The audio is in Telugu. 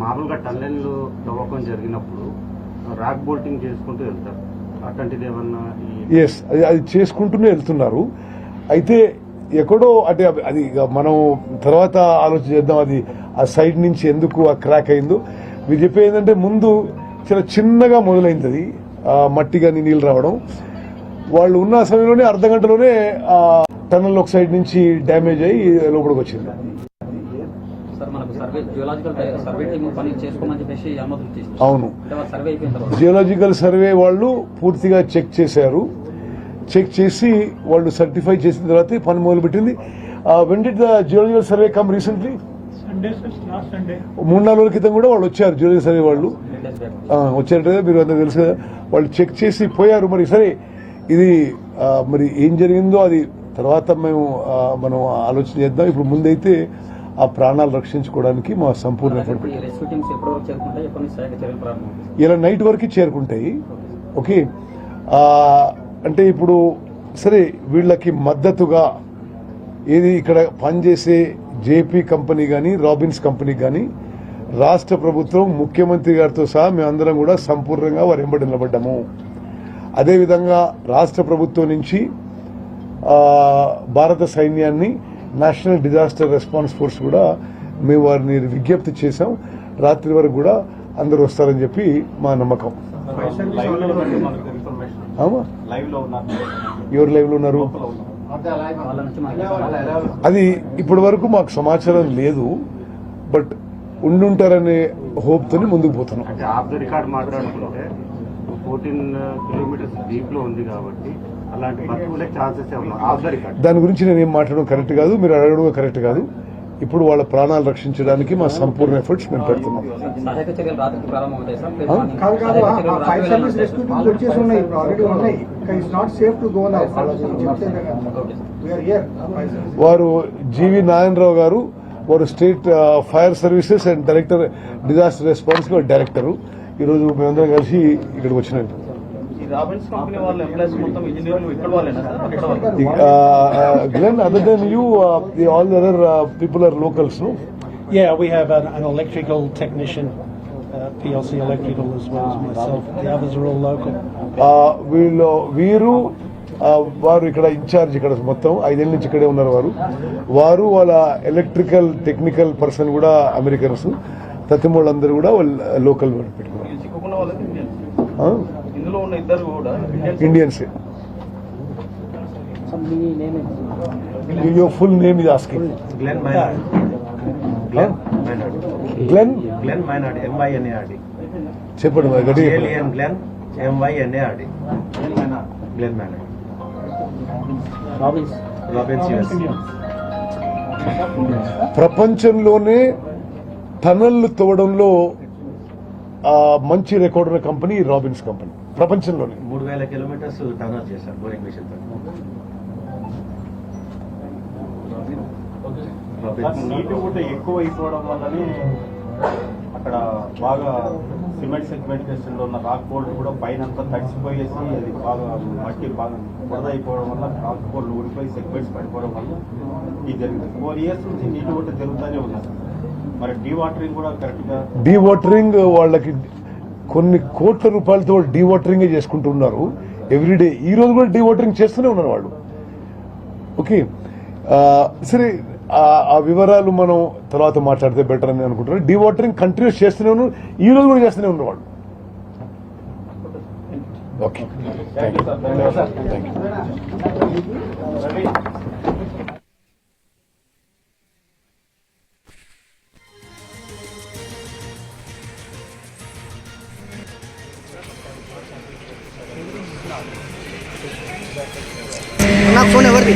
మామూలుగా టన్నెల్ తవ్వకం జరిగినప్పుడు రాక్ బోల్టింగ్ చేసుకుంటూ వెళ్తారు. అట్లాంటిది ఏమన్నా ఎస్ అది అది చేసుకుంటూనే వెళ్తున్నారు. అయితే ఎక్కడో అంటే అది ఇక మనం తర్వాత ఆలోచన చేద్దాం అది ఆ సైడ్ నుంచి ఎందుకు ఆ క్రాక్ అయిందో. మీరు చెప్పే ఏంటంటే ముందు చాలా చిన్నగా మొదలైంది అది. మట్టి కానీ నీళ్ళు రావడం. వాళ్ళు ఉన్న సమయంలోనే అర్ధ గంటలోనే ఆ టన్నల్ ఒక సైడ్ నుంచి డ్యామేజ్ అయ్యి లోపలికి వచ్చింది. అవును. జియోలాజికల్ సర్వే వాళ్ళు పూర్తిగా చెక్ చేశారు. చెక్ చేసి వాళ్ళు సర్టిఫై చేసిన తర్వాత పని మొదలు పెట్టింది when did the geological survey come recently మూడు నాలుగు రోజుల క్రితం కూడా వాళ్ళు వచ్చారు జియోలాజికల్ సర్వే వాళ్ళు. వచ్చారట కదా, మీరు అందరూ తెలుసు కదా. వాళ్ళు చెక్ చేసి పోయారు మరి. సరే ఇది మరి ఏం జరిగిందో అది తర్వాత మేము మనం ఆలోచన చేద్దాం. ఇప్పుడు ముందైతే ఆ ప్రాణాలు రక్షించుకోవడానికి మా సంపూర్ణ ఇలా నైట్ వరకు చేరుకుంటాయి. ఓకే. అంటే ఇప్పుడు సరే వీళ్ళకి మద్దతుగా ఏది ఇక్కడ పనిచేసే జేపీ కంపెనీ కానీ రాబిన్స్ కంపెనీ కానీ రాష్ట్ర ప్రభుత్వం ముఖ్యమంత్రి గారితో సహా మేమందరం కూడా సంపూర్ణంగా వారి వెంబడి నిలబడ్డాము. అదేవిధంగా రాష్ట్ర ప్రభుత్వం నుంచి భారత సైన్యాన్ని నేషనల్ డిజాస్టర్ రెస్పాన్స్ ఫోర్స్ కూడా మేము వారిని విజ్ఞప్తి చేశాం. రాత్రి వరకు కూడా అందరూ వస్తారని చెప్పి మా నమ్మకం. ఎవరు లైవ్లో ఉన్నారు? అది ఇప్పటి వరకు మాకు సమాచారం లేదు. బట్ ఉండుంటారనే హోప్తో ముందుకు పోతున్నాం. ఆఫ్ ద రికార్డ్ మాట్లాడుకుంటే ఫోర్టీన్ కిలోమీటర్స్ డీప్లో ఉంది కాబట్టి దాని గురించి నేను ఏం మాట్లాడడం కరెక్ట్ కాదు మీరు అడగడం కరెక్ట్ కాదు. ఇప్పుడు వాళ్ళ ప్రాణాలు రక్షించడానికి మా సంపూర్ణ ఎఫర్ట్స్ మేము పెడుతున్నాం. వారు జీవి నారాయణరావు గారు వారు state fire services and director disaster response director. ఈరోజు మేమందరం కలిసి ఇక్కడికి వచ్చినాం. ఈ రాబిన్స్ కంపెనీ వాళ్ళ ఎంప్లాయీస్ మొత్తం ఇంజనీర్లు ఇక్కడ వాళ్ళేనా సార్? అక్కడ వాళ్ళు? Glenn other then you all other people are locals no Yeah, we have an, an electrical technician, uh, PLC electrical as well as myself. The others are all local. ఆ, వీళ్ళు వీరు వారు ఇక్కడ ఇన్ఛార్జ్ ఇక్కడ మొత్తం ఐదేళ్ళ నుంచి ఇక్కడే ఉన్నారు వారు. వారు వాళ్ళ ఎలక్ట్రికల్ టెక్నికల్ పర్సన్ కూడా అమెరికన్స్ తత్తిమూళ్ళందరూ కూడా వాళ్ళు లోకల్ వాళ్ళు పెట్టుకున్నారు. ఇందులో ఉన్న ఇద్దరు కూడా ఇండియన్స్ యువర్ ఫుల్ నేమ్ ఇది asking Glenn Maynard Glenn Maynard Glenn Glenn M Y N A R D చెప్పండి మరి చెప్పండి. Alien Glenn Glenn Maynard Robbins Robbins US ప్రపంచంలోనే తవ్వడంలో ఆ, మంచి రికార్డు ఉన్న కంపెనీ రాబిన్స్ కంపెనీ ప్రపంచంలోనే. మూడు వేల కిలోమీటర్స్ టనల్ చేశారు బోరింగ్ మిషన్ నీటి కూడా ఎక్కువ అయిపోవడం వల్లనే అక్కడ బాగా సిమెంట్ సెగ్మెంట్లో ఉన్న రాక్ బోల్డ్ కూడా పైన అంతా తడిసిపోయేసి అది బాగా మట్టి బాగా బురద అయిపోవడం వల్ల రాక్ బోల్డ్ ఊడిపోయి సెగ్మెంట్స్ పడిపోవడం వల్ల ఇది జరిగింది. ఫోర్ ఇయర్స్ నుంచి నీటి కూడా జరుగుతూనే ఉంది సార్. మరి డీ వాటరింగ్ కూడా కరెక్ట్గా డీ వాటరింగ్ వాళ్ళకి కొన్ని కోట్ల రూపాయలతో డీ వాటరింగ్ చేసుకుంటున్నారు ఎవ్రీడే. ఈ రోజు కూడా డీ వాటరింగ్ చేస్తూనే ఉన్నారు వాళ్ళు. ఓకే. సరే ఆ- వివరాలు మనం తర్వాత మాట్లాడితే బెటర్ అని అనుకుంటున్నారు డీ వాటరింగ్ కంటిన్యూస్ చేస్తూనే ఉన్నారు. ఈ రోజు కూడా చేస్తూనే ఉన్నారు వాళ్ళు. Okay thank you thank you నాకు ఫోన్ ఎవరిది